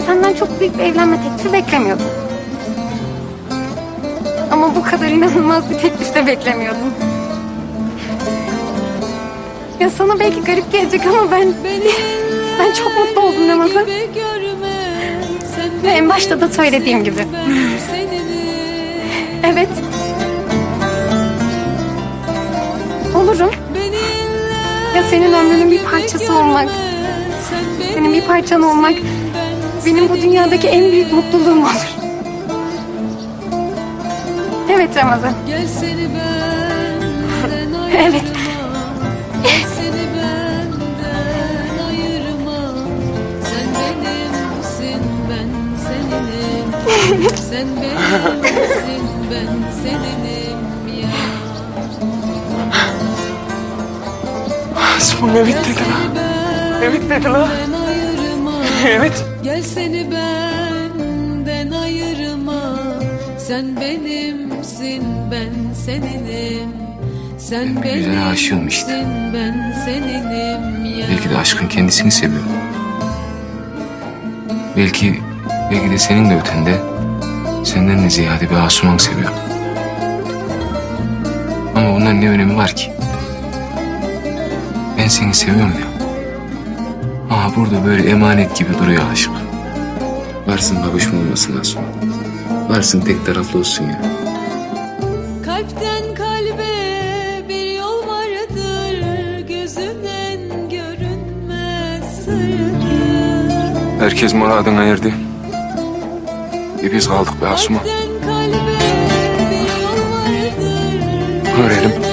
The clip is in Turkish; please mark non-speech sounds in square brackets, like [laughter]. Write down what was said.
senden çok büyük bir evlenme teklifi beklemiyordum. Ama bu kadar inanılmaz bir teklif de beklemiyordum. Ya sana belki garip gelecek ama ben ben çok mutlu oldum Ramazan. Ve en başta da söylediğim gibi. Evet. Olurum. Ya senin ömrünün bir parçası olmak, senin bir parçan olmak benim bu dünyadaki en büyük mutluluğum olur. Evet Ramazan. Gel seni benden [laughs] ayırma. Evet. Gel seni benden ayırma. Sen benimsin ben seninim. [laughs] Sen benimsin ben seninim ya. [laughs] Asmım evet Gel dedi seni la. Evet dedi. [laughs] Evet. Gel seni benden ayırma Sen benimsin ben seninim Sen Ben bir güzele aşığım işte. benimsin ben seninim ya Belki de aşkın kendisini seviyor. Belki, belki de senin de ötende senden de ziyade bir Asuman seviyor. Ama bunların ne önemi var ki? Ben seni seviyorum ya. Burada böyle emanet gibi duruyor aşk. Varsın babuşma olmasın Asuman. Varsın tek taraflı olsun ya. Kalpten kalbe bir yol vardır Gözünden görünmez sırdır Herkes muradına erdi. Bir biz kaldık be Asuman. Kalpten kalbe bir yol vardır Görelim.